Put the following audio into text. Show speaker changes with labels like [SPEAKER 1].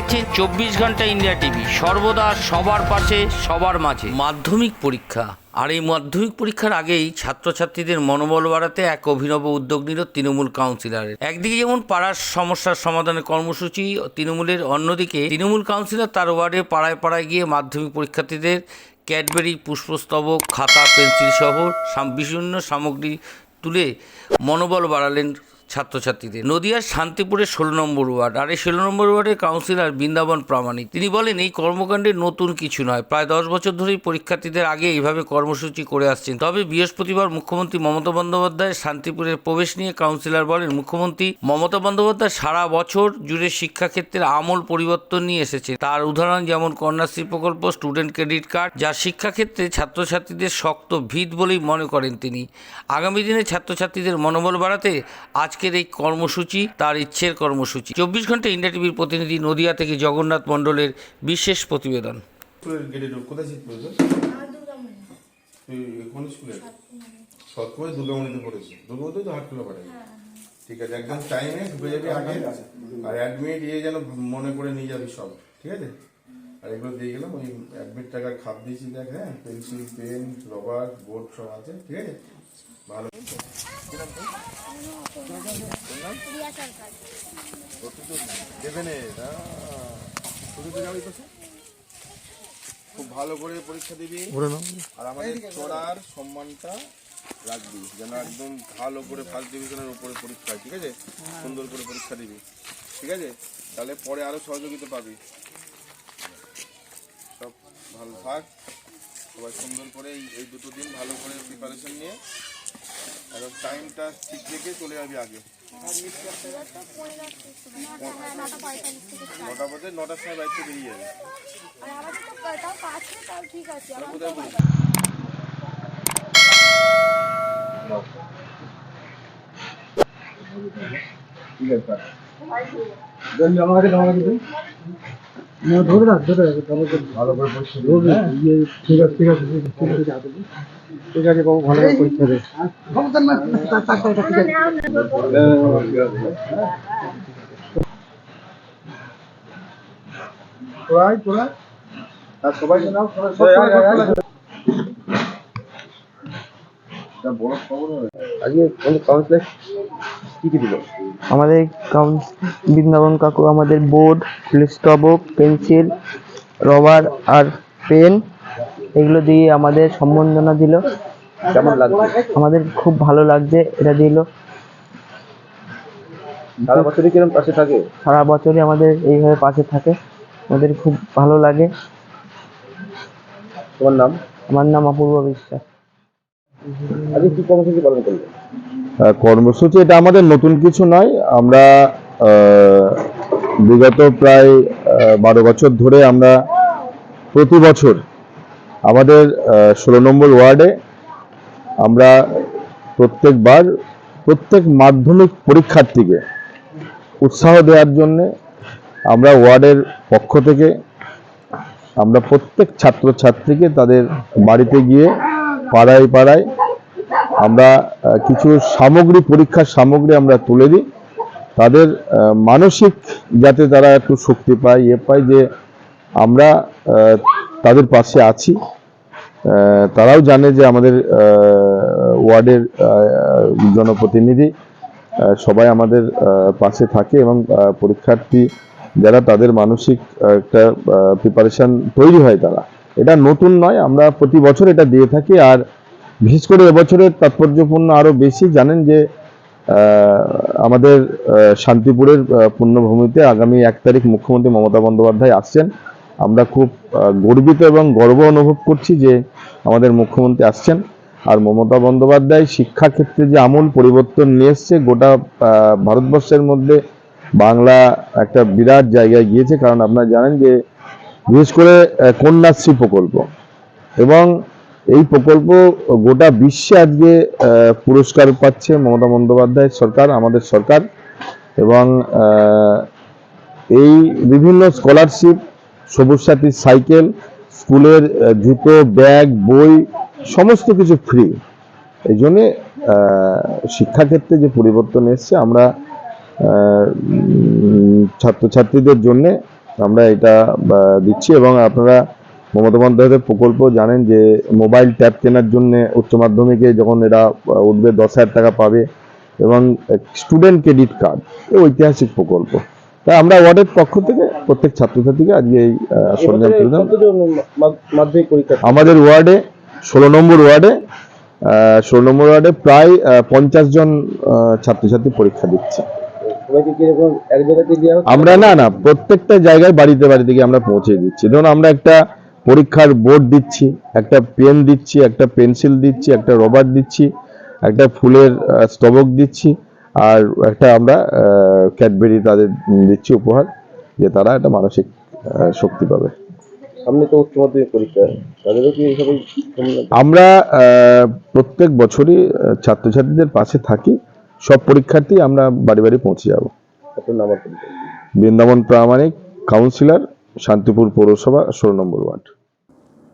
[SPEAKER 1] দেখছেন চব্বিশ ঘণ্টা ইন্ডিয়া টিভি। সর্বদা সবার পাশে, সবার মাঝে। মাধ্যমিক পরীক্ষা। আর এই মাধ্যমিক পরীক্ষার আগেই ছাত্রছাত্রীদের মনোবল বাড়াতে এক অভিনব উদ্যোগ নিল তৃণমূল কাউন্সিলরের একদিকে যেমন পাড়ার সমস্যার সমাধানের কর্মসূচি, তৃণমূলের অন্যদিকে তৃণমূল কাউন্সিলর তার ওয়ার্ডে পাড়ায় পাড়ায় গিয়ে মাধ্যমিক পরীক্ষার্থীদের ক্যাডবেরি, পুষ্পস্তবক, খাতা, পেন্সিল সহ বিভিন্ন সামগ্রী তুলে মনোবল বাড়ালেন ছাত্রছাত্রীদের। নদিয়ার শান্তিপুরের ষোলো নম্বর ওয়ার্ড আর এই ষোলো নম্বর ওয়ার্ডের কাউন্সিলর বৃন্দাবন প্রামাণিক। তিনি বলেন, এই কর্মকাণ্ডে নতুন কিছু নয়। প্রায় দশ বছর ধরেই পরীক্ষার্থীদের আগে এইভাবে কর্মসূচি করে আসছেন। তবে বৃহস্পতিবার মুখ্যমন্ত্রী মমতা বন্দ্যোপাধ্যায় শান্তিপুরের প্রবেশ নিয়ে কাউন্সিলর বলেন, মুখ্যমন্ত্রী মমতা বন্দ্যোপাধ্যায় সারা বছর জুড়ে শিক্ষাক্ষেত্রে আমূল পরিবর্তন নিয়ে এসেছে তার উদাহরণ যেমন কন্যাশ্রী প্রকল্প, স্টুডেন্ট ক্রেডিট কার্ড, যা শিক্ষাক্ষেত্রে ছাত্রছাত্রীদের শক্ত ভিত বলেই মনে করেন তিনি। আগামী দিনে ছাত্রছাত্রীদের মনোবল বাড়াতে আজকের এই কর্মসূচি তার ইচ্ছের কর্মসূচি। চব্বিশ ঘণ্টা ইন্ডিয়া টিভির প্রতিনিধি নদিয়া থেকে জগন্নাথ মণ্ডলের বিশেষ প্রতিবেদন।
[SPEAKER 2] সৎপুরে দুর্গামণিতে পড়েছে। দুর্গামণিতে তো হাটখোলা পাঠাই ঠিক আছে একদম টাইমে ঢুকে যাবি আগে আর অ্যাডমিট ইয়ে যেন মনে করে নিয়ে যাবি সব ঠিক আছে? আর এগুলো দিয়ে গেলাম ওই অ্যাডমিট টাকার খাপ দিয়েছি দেখ হ্যাঁ পেন্সিল পেন রবার বোর্ড সব আছে ঠিক আছে? ভালো। খুব ভালো করে পরীক্ষা দিবি। আর আমাদের চড়ার সম্মানটা রাখবি যেন একদম ভালো করে ফার্স্ট ডিভিশনের উপরে পরীক্ষা ঠিক আছে? সুন্দর করে পরীক্ষা দিবি ঠিক আছে? তাহলে পরে আরও সহযোগিতা পাবি। সব ভালো থাক। সবাই সুন্দর করে এই এই দুটো দিন ভালো করে প্রিপারেশন নিয়ে একদম টাইমটা ঠিক রেখে চলে যাবি আগে। নটা বাজে, নটার সময় বাইকটা বেরিয়ে যাবে।
[SPEAKER 3] ঠিক আছে। আমার
[SPEAKER 4] ধরে রাখ ধরে রাখ ভালো করে পরীক্ষা ইয়ে ঠিক আছে ঠিক আছে ঠিক আছে, বাবু ভালো করে পরীক্ষা দে। তোরাই তোরা আর সবাই নাও সব
[SPEAKER 5] আজকে আমাদের কাউন্সিলার কি কি দিল? আমাদের বৃন্দাবন কাকু আমাদের বোর্ড স্টবক পেন্সিল রবার আর পেন এগুলো দিয়ে আমাদের সম্বর্ধনা দিল।
[SPEAKER 4] কেমন লাগছে?
[SPEAKER 5] আমাদের খুব ভালো লাগছে এটা দিল।
[SPEAKER 4] সারা বছরই পাশে থাকে?
[SPEAKER 5] সারা বছরই আমাদের এইভাবে পাশে থাকে। আমাদের খুব ভালো লাগে।
[SPEAKER 4] তোমার নাম?
[SPEAKER 5] আমার নাম অপূর্ব বিশ্বাস।
[SPEAKER 4] আজকে কি কর্মসূচি পালন করলে?
[SPEAKER 6] কর্মসূচি, এটা আমাদের নতুন কিছু নয়। আমরা বিগত প্রায় বারো বছর ধরে আমরা প্রতি বছর আমাদের ষোলো নম্বর ওয়ার্ডে আমরা প্রত্যেকবার প্রত্যেক মাধ্যমিক পরীক্ষার্থীকে উৎসাহ দেওয়ার জন্যে আমরা ওয়ার্ডের পক্ষ থেকে আমরা প্রত্যেক ছাত্রছাত্রীকে তাদের বাড়িতে গিয়ে পাড়ায় পাড়ায় আমরা কিছু সামগ্রী, পরীক্ষার সামগ্রী আমরা তুলে দিই। তাদের মানসিক যাতে তারা একটু শক্তি পায় ইয়ে পায় যে আমরা তাদের পাশে আছি। তারাও জানে যে আমাদের ওয়ার্ডের জনপ্রতিনিধি সবাই আমাদের পাশে থাকে এবং পরীক্ষার্থী যারা তাদের মানসিক একটা প্রিপারেশন তৈরি হয় তারা। এটা নতুন নয়, আমরা প্রতি বছর এটা দিয়ে থাকি। আর বিশেষ করে এবছরের তাৎপর্যপূর্ণ আরও বেশি জানেন যে আমাদের শান্তিপুরের আহ, পুণ্যভূমিতে আগামী এক তারিখ মুখ্যমন্ত্রী মমতা বন্দ্যোপাধ্যায় আসছেন। আমরা খুব গর্বিত এবং গর্ব অনুভব করছি যে আমাদের মুখ্যমন্ত্রী আসছেন। আর মমতা বন্দ্যোপাধ্যায় শিক্ষাক্ষেত্রে যে আমূল পরিবর্তন নিয়ে এসছে গোটা ভারতবর্ষের মধ্যে বাংলা একটা বিরাট জায়গায় গিয়েছে। কারণ আপনারা জানেন যে বিশেষ করে কন্যাশ্রী প্রকল্প এবং এই প্রকল্প গোটা বিশ্বে আজকে পুরস্কার পাচ্ছে মমতা বন্দ্যোপাধ্যায় সরকার, আমাদের সরকার এবং এই বিভিন্ন স্কলারশিপ সবুজ সাথী সাইকেল স্কুলের জুতো, ব্যাগ, বই, সমস্ত কিছু ফ্রি এই জন্যে শিক্ষাক্ষেত্রে যে পরিবর্তন এসছে, আমরা ছাত্রছাত্রীদের জন্যে আমরা এটা দিচ্ছি এবং আপনারা মমতা বন্দ্যোপাধ্যায়ের প্রকল্প জানেন যে মোবাইল ট্যাব কেনার জন্য উচ্চ মাধ্যমিকে যখন এরা উঠবে দশ হাজার টাকা পাবে এবং স্টুডেন্ট ক্রেডিট কার্ড এই ঐতিহাসিক প্রকল্প। তাই আমরা ওয়ার্ডের পক্ষ থেকে প্রত্যেক ছাত্রছাত্রীকে আজকে এই সরঞ্জাম তুলে
[SPEAKER 4] পরীক্ষা?
[SPEAKER 6] আমাদের ওয়ার্ডে ষোলো নম্বর ওয়ার্ডে ষোলো নম্বর ওয়ার্ডে প্রায় পঞ্চাশ জন ছাত্রছাত্রী পরীক্ষা দিচ্ছে। আমরা না না প্রত্যেকটা জায়গায় বাড়িতে বাড়িতে গিয়ে আমরা পৌঁছে দিচ্ছি। ধরুন আমরা একটা পরীক্ষার বোর্ড দিচ্ছি একটা পেন দিচ্ছি একটা পেন্সিল দিচ্ছি একটা রবার দিচ্ছি একটা ফুলের স্তবক দিচ্ছি আর একটা আমরা ক্যাডবেরি তাদের দিচ্ছি উপহার যে তারা একটা মানসিক শক্তি পাবে।
[SPEAKER 4] সামনে তো উচ্চ মাধ্যমিক পরীক্ষা তাদেরও কি সবাই
[SPEAKER 6] আমরা প্রত্যেক বছরই ছাত্রছাত্রীদের পাশে থাকি সব পরীক্ষার্থী আমরা বাড়ি বাড়ি পৌঁছে যাব। বৃন্দাবন প্রামাণিক কাউন্সিলর শান্তিপুর পৌরসভা ষোলো নম্বর ওয়ার্ড।